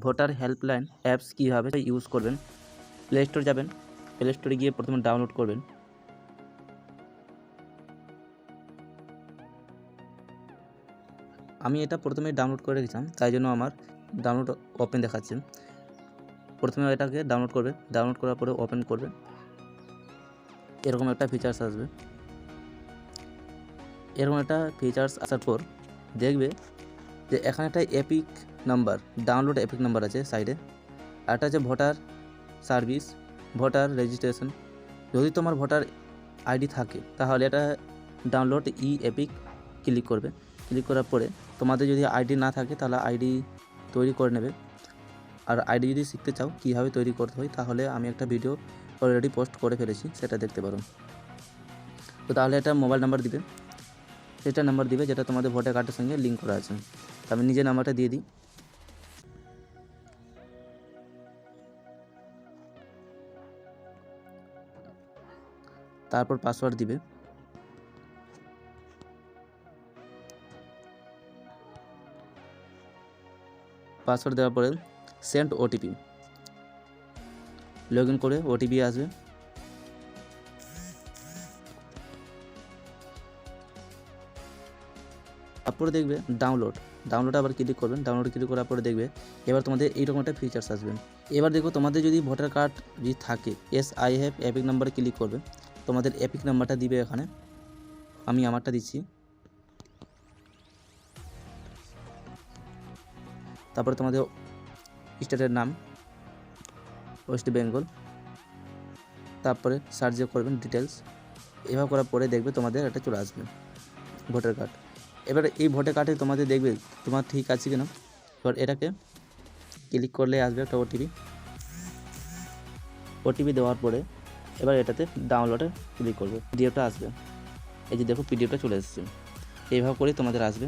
Voter helpline apps কীভাবে use করবেন? Play store যাবেন প্লে স্টোরে গিয়ে প্রথমে ডাউনলোড করবেন। আমি এটা প্রথমে ডাউনলোড করে রেখেছিলাম, তাই জন্য আমার ডাউনলোড ওপেন দেখাচ্ছে। প্রথমে এটাকে ডাউনলোড করবে, ডাউনলোড করার পরে ওপেন করবে। এরকম একটা ফিচার্স আসবে। এরকম একটা ফিচার্স আসার পর দেখবে যে এখানে একটা EPIC number download EPIC number আছে সাইডে আর একটা আছে ভোটার সার্ভিস ভোটার রেজিস্ট্রেশন যদি তোমার ভোটার আইডি থাকে, তাহলে এটা ডাউনলোড ই এপিক ক্লিক করবে। ক্লিক করার পরে তোমাদের যদি আইডি না থাকে, তাহলে আইডি তৈরি করে নেবে। আর আইডি যদি শিখতে চাও কীভাবে তৈরি করতে হয়, তাহলে আমি একটা ভিডিও অলরেডি পোস্ট করে ফেলেছি, সেটা দেখতে পারো। তো তাহলে একটা মোবাইল নাম্বার দিবে। সেটা নাম্বার দিবে, যেটা তোমাদের ভোটার কার্ডের সঙ্গে লিঙ্ক করা আছে। আমি নিজের নাম্বারটা দিয়ে দিই। তারপর পাসওয়ার্ড দিবে। পাসওয়ার্ড দেওয়ার পরে সেন্ড ওটিপি লগ ইন করে ওটিপি আসবে। তারপরে দেখবে ডাউনলোড ডাউনলোড আবার ক্লিক করবেন। ডাউনলোড ক্লিক করার পরে দেখবে, এবার তোমাদের এইরকম একটা ফিচার্স আসবে। এবার দেখো, তোমাদের যদি ভোটার কার্ড যদি থাকে এস আই হ্যাভ এপিক নাম্বারে ক্লিক করবে। তোমাদের এপিক নাম্বারটা দিবে এখানে। আমি আমারটা দিচ্ছি। তারপরে তোমাদের স্টেটের নাম ওয়েস্ট বেঙ্গল তারপরে সার্চ করবেন ডিটেলস এভাবে করার পরে দেখবে তোমাদের এটা চলে আসবে ভোটার কার্ড এবার এই ভোটার কার্ডে তোমাদের দেখবে, তোমার ঠিক আছে কিনা? এবার এটাকে ক্লিক করলে আসবে একটা ওটিপি ওটিপি দেওয়ার পরে এবার এটাতে ডাউনলোডে ক্লিক করবে পিডিএফটা আসবে। এই যে দেখো পিডিএফটা চলে এসেছে। এইভাবে করে তোমাদের আসবে।